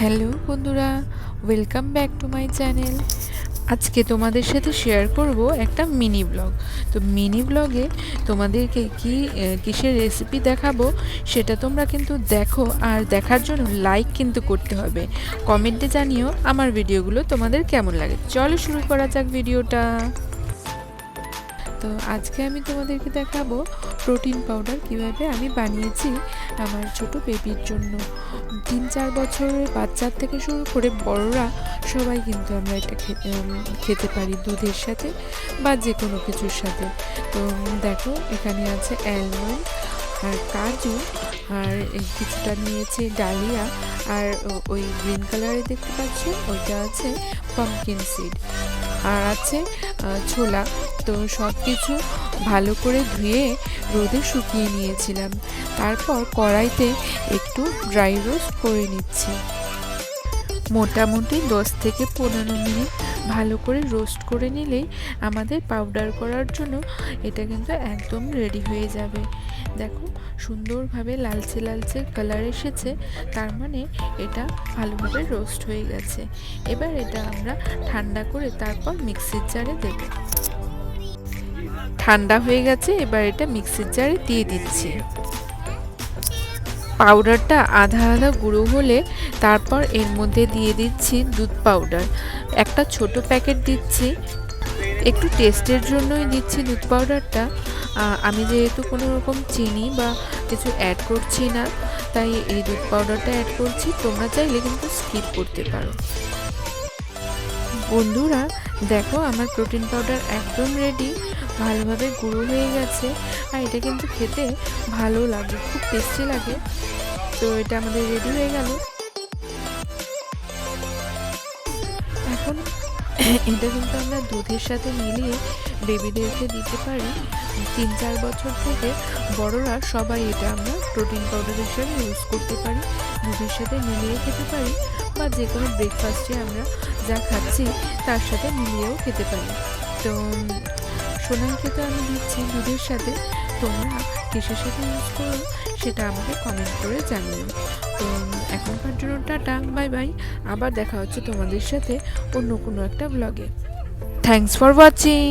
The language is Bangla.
হ্যালো বন্ধুরা welcome back to my channel আজকে তোমাদের সাথে শেয়ার করব একটা মিনি ব্লগ তো মিনি ব্লগে তোমাদেরকে কি কিসের রেসিপি দেখাবো সেটা তোমরা কিন্তু দেখো, আর দেখার জন্য লাইক কিন্তু করতে হবে। কমেন্টে জানিও আমার ভিডিওগুলো তোমাদের কেমন লাগে। চলো শুরু করা যাক ভিডিওটা তো আজকে আমি তোমাদেরকে দেখাবো প্রোটিন পাউডার কীভাবে আমি বানিয়েছি আমার ছোট বেবির জন্য। তিন চার বছরের বাচ্চার থেকে শুরু করে বড়রা সবাই কিন্তু আমরা এটা খেতে পারি দুধের সাথে বা যে কোনো কিছুর সাথে। তো দেখো এখানে আছে অ্যালমন্ড আর কাজু আর কিছুটা নিয়েছি ডালিয়া আর ওই গ্রিন কালারে দেখতে পাচ্ছ ওইটা আছে পাম্পকিন সিড। আর আছে ছোলা। তো সব কিছু ভালো করে ধুয়ে রোদে শুকিয়ে নিয়েছিলাম। তারপর কড়াইতে একটু ড্রাই রোস্ট করে নিচ্ছি। মোটামুটি দশ থেকে পনেরো মিনিট ভালো করে রোস্ট করে নিলেই আমাদের পাউডার করার জন্য এটা কিন্তু একদম রেডি হয়ে যাবে। দেখো সুন্দরভাবে লালচে লালচে কালার এসেছে, তার মানে এটা ভালোভাবে রোস্ট হয়ে গেছে। এবার এটা আমরা ঠান্ডা করে তারপর মিক্সির জারে দেব। ঠান্ডা হয়ে গেছে, এবার এটা মিক্সির জারে দিয়ে দিচ্ছি। পাউডারটা আধা আধা গুঁড়ো হলে তারপর এর মধ্যে দিয়ে দিচ্ছি দুধ পাউডার। একটা ছোট প্যাকেট দিচ্ছি। একটু টেস্টের জন্যই দিচ্ছি দুধ পাউডারটা। আমি যেহেতু কোনো রকম চিনি বা কিছু অ্যাড করছি না, তাই এই দুধ পাউডারটা অ্যাড করছি। তোমরা চাইলে কিন্তু স্কিপ করতে পারো। বন্ধুরা, দেখো আমার প্রোটিন পাউডার একদম রেডি ভালোভাবে গুঁড়ো হয়ে গেছে আর এটা কিন্তু খেতে ভালো লাগে, খুব টেস্টি লাগে। তো এটা আমাদের রেডি হয়ে গেল। এখন এটা কিন্তু আমরা দুধের সাথে মিলিয়ে বেবিদেরকে দিতে পারি। তিন চার বছর থেকে বড়রা সবাই এটা আমরা প্রোটিন পাউডার হিসেবে ইউজ করতে পারি, দুধের সাথে মিলিয়ে খেতে পারি বা যে কোনো ব্রেকফাস্টে আমরা যা খাচ্ছি তার সাথে মিলিয়েও খেতে পারি। তো সোনাইকে তো আমি দিচ্ছি দুধের সাথে। তোমরা কিসের সাথে ইউজ করো সেটা আমাকে কমেন্ট করে জানিও। তো এখনকার জন্য টাটা বাই বাই আবার দেখা হচ্ছে তোমাদের সাথে অন্য কোনো একটা ব্লগে থ্যাংকস ফর ওয়াচিং